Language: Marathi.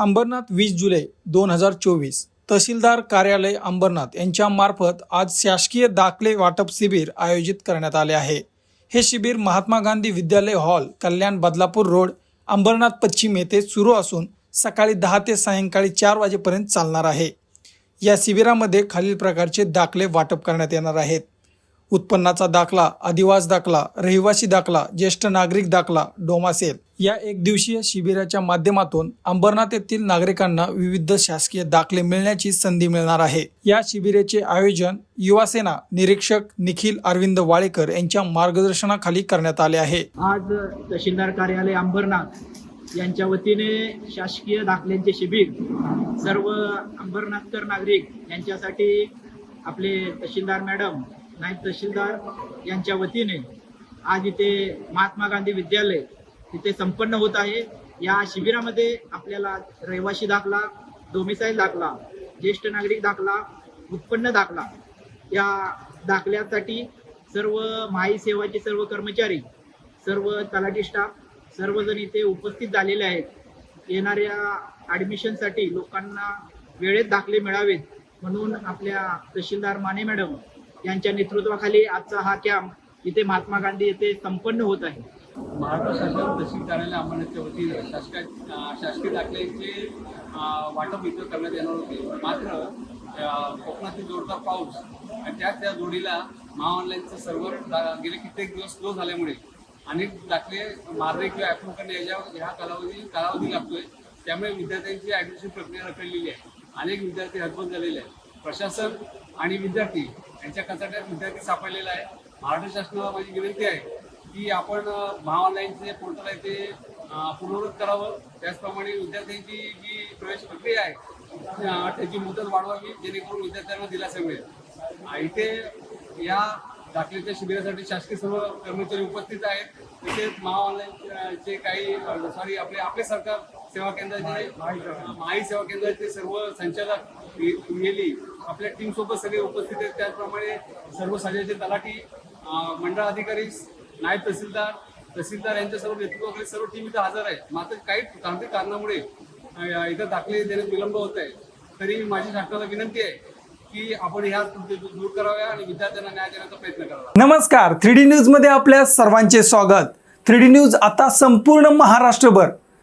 अंबरनाथ वीस जुलै दोन हजार चोवीस. तहसीलदार कार्यालय अंबरनाथ यांच्या मार्फत आज शासकीय दाखले वाटप शिबिर आयोजित करण्यात आले आहे. हे शिबिर महात्मा गांधी विद्यालय हॉल कल्याण बदलापूर रोड अंबरनाथ पश्चिम येथे सुरू असून सकाळी दहा ते सायंकाळी चार वाजेपर्यंत चालणार आहे. या शिबिरामध्ये खालील प्रकारचे दाखले वाटप करण्यात येणार आहेत. उत्पन्नाचा दाखला अधिवास दाखला रहिवासी दाखला ज्येष्ठ नागरिक दाखला डोमासेल. या एक दिवसीय शिबिराच्या माध्यमातून अंबरनाथ येथील नागरिकांना विविध शासकीय दाखले मिळण्याची संधी मिळणार आहे. या शिबिराचे आयोजन युवासेना निरीक्षक निखिल अरविंद वाळेकर यांच्या मार्गदर्शनाखाली करण्यात आले आहे. आज तहसीलदार कार्यालय अंबरनाथ यांच्या वतीने शासकीय दाखल्यांचे शिबिर सर्व अंबरनाथकर नागरिक यांच्यासाठी आपले तहसीलदार मॅडम नायब तहसीलदार यांच्या वतीने आज इथे महात्मा गांधी विद्यालय तिथे संपन्न होत आहे. या शिबिरामध्ये आपल्याला रहिवासी दाखला डोमिसाईल दाखला ज्येष्ठ नागरिक दाखला उत्पन्न दाखला. या दाखल्यासाठी सर्व माई सेवाचे सर्व कर्मचारी सर्व तलाठी स्टाफ सर्वजण इथे उपस्थित झालेले आहेत. येणाऱ्या ॲडमिशनसाठी लोकांना वेळेत दाखले मिळावेत म्हणून आपल्या तहसीलदार माने मॅडम यांच्या नेतृत्वाखाली आजचा हा कॅम्प इथे महात्मा गांधी येथे संपन्न होत आहे. महाराष्ट्र शासन तहसील कार्यालय अंबरनाथच्या वतीनं शासकीय शासकीय दाखल्यांचे वाटप इथं करण्यात येणार होते. मात्र कोकणातील जोरदार पाऊस आणि त्याच त्या जोडीला महाऑनलाईनचं सर्व्हर गेले कित्येक दिवस स्लो झाल्यामुळे अनेक दाखले मारणे किंवा अप्रूव्ह करणे याच्या ह्या कालावधी कालावधी लागतोय. त्यामुळे विद्यार्थ्यांची ॲडमिशन प्रक्रिया रखडलेली आहे. अनेक विद्यार्थी हतबल झालेले आहेत. प्रशासन आणि विद्यार्थी यांच्या कचाट्यात विद्यार्थी सापडलेला आहे. महाराष्ट्र शासनाला माझी विनंती आहे की आपण महाऑनलाईनचे पोर्टल आहे ते पूर्ववत करावं. त्याचप्रमाणे विद्यार्थ्यांची जी प्रवेश प्रक्रिया आहे त्याची मुदत वाढवावी जेणेकरून विद्यार्थ्यांना दिलासा मिळेल. इथे या दाखल्याच्या शिबिरासाठी शासकीय सर्व कर्मचारी उपस्थित आहेत. तसेच महाऑनलाईनचे काही सॉरी आपले आपले सरकार सेवा केंद्राचे अ, महाई सेवा केंद्राचे सर्व संचालक गेली आपल्या टीम सोबत सगळे उपस्थित आहेत. त्याचप्रमाणे सर्व सजाचे तलाठी मंडळ अधिकारी नायब तहसीलदार तहसीलदार यांच्या सर्व नेतृत्वाकडे सर्व टीम इथं हजर आहे मात्र काही तांत्रिक कारणामुळे इथं दाखले देण्यात विलंब होत आहे. तरी माझी शासनाला विनंती आहे की आपण ह्या दूर कराव्या आणि विद्यार्थ्यांना न्याय देण्याचा प्रयत्न करावा. नमस्कार. थ्री डी न्यूजमध्ये आपल्या सर्वांचे स्वागत. थ्री डी न्यूज आता संपूर्ण महाराष्ट्रभर